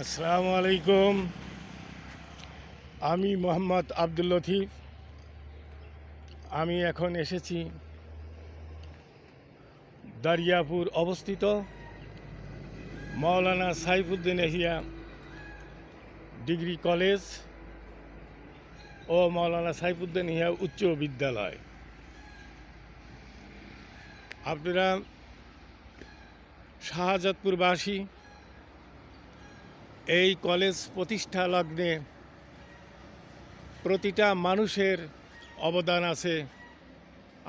আসসালামু আলাইকুম। আমি মোহাম্মদ আব্দুল লতিফ। আমি এখন এসেছি দারিয়াপুর অবস্থিত মাওলানা সাইফুদ্দিন এহিয়া ডিগ্রি কলেজ ও মাওলানা সাইফুদ্দিন এহিয়া উচ্চ বিদ্যালয়। আপনারা শাহজাদপুরবাসী এই কলেজ প্রতিষ্ঠা লগ্নে প্রতিটা মানুষের অবদান আছে।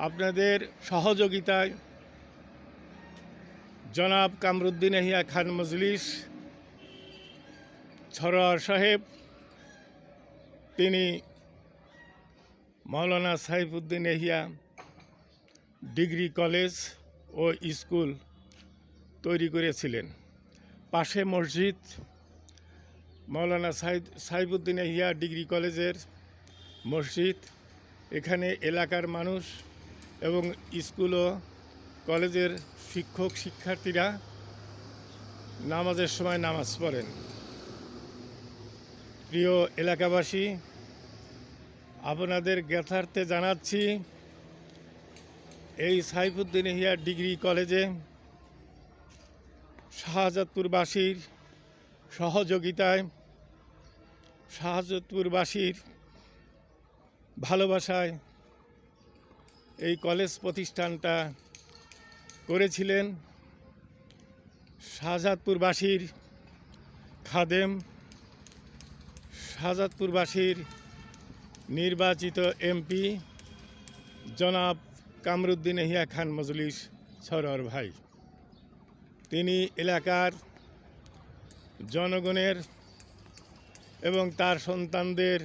আপনাদের সহযোগিতায় জনাব কামরুদ্দিন আহিয়া খান মজলিস, ছরোয়ার সাহেব, তিনি মৌলানা সাইফুদ্দিন এহিয়া ডিগ্রি কলেজ ও স্কুল তৈরি করেছিলেন। পাশে মসজিদ মৌলানা সাইদ সাইবুদ্দিন ইয়া ডিগ্রি কলেজের মসজিদ। এখানে এলাকার মানুষ এবং স্কুল ও কলেজের শিক্ষক, শিক্ষার্থীরা নামাজের সময় নামাজ পড়েন। প্রিয় এলাকাবাসী, আপনাদের জ্ঞাতার্থে জানাচ্ছি, এই সাইফুদ্দিন ইয়া ডিগ্রি কলেজে শাহজাদপুরবাসীর সহযোগিতায় শাহজাদপুরবাসীর ভালোবাসায় এই কলেজ প্রতিষ্ঠানটা করেছিলেন শাহজাদপুরবাসীর খাদেম, শাহজাদপুরবাসীর নির্বাচিত এমপি জনাব কামরুদ্দিন এহিয়া খান মজলিস সরোয়ার ভাই। তিনি এলাকার জনগণের এবং তার সন্তানদের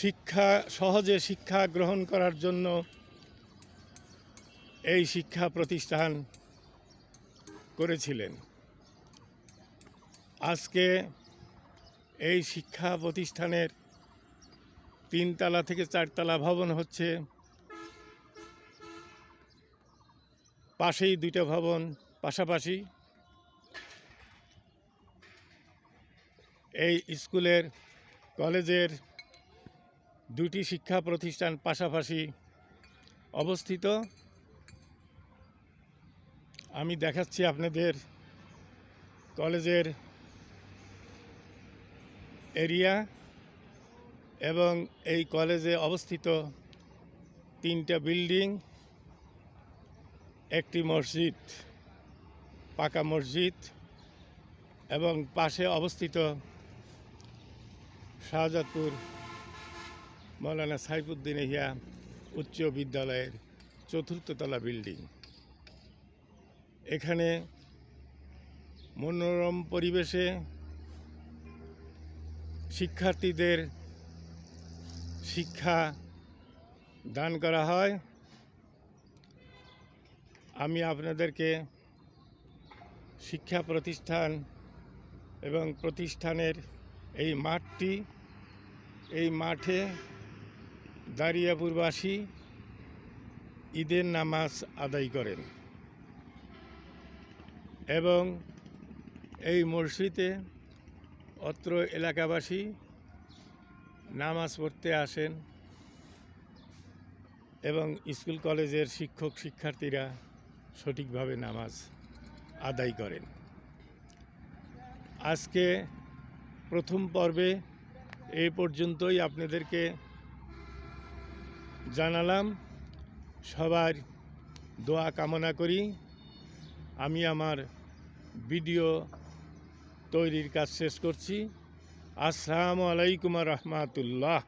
শিক্ষা, সহজে শিক্ষা গ্রহণ করার জন্য এই শিক্ষা প্রতিষ্ঠান করেছিলেন। আজকে এই শিক্ষা প্রতিষ্ঠানের তিনতলা থেকে চারতলা ভবন হচ্ছে। পাশেই দুইটা ভবন, পাশাপাশি এই স্কুলের, কলেজের দুটি শিক্ষা প্রতিষ্ঠান পাশাপাশি অবস্থিত। আমি দেখাচ্ছি আপনাদের কলেজের এরিয়া এবং এই কলেজে অবস্থিত তিনটা বিল্ডিং, একটি মসজিদ, পাকা মসজিদ এবং পাশে অবস্থিত শাহজাদপুর মৌলানা সাইফুদ্দিন ইহিয়া উচ্চ বিদ্যালয়ের চতুর্থ তলা বিল্ডিং। এখানে মনোরম পরিবেশে শিক্ষার্থীদের শিক্ষা দান করা হয়। আমি আপনাদেরকে শিক্ষা প্রতিষ্ঠান এবং প্রতিষ্ঠানের এই মাঠটি এই মাঠে দারিয়াপুরবাসী ঈদের নামাজ আদায় করেন এবং এই মসজিদে অত্র এলাকাবাসী নামাজ পড়তে আসেন এবং স্কুল কলেজের শিক্ষক শিক্ষার্থীরা সঠিকভাবে নামাজ আদায় করেন। আজকে প্রথম পর্বে এই পর্যন্তই আপনাদেরকে জানালাম। সবার দোয়া কামনা করি। আমি আমার ভিডিও তৈরির কাজ শেষ করছি। আসসালামু আলাইকুম রহমাতুল্লাহ।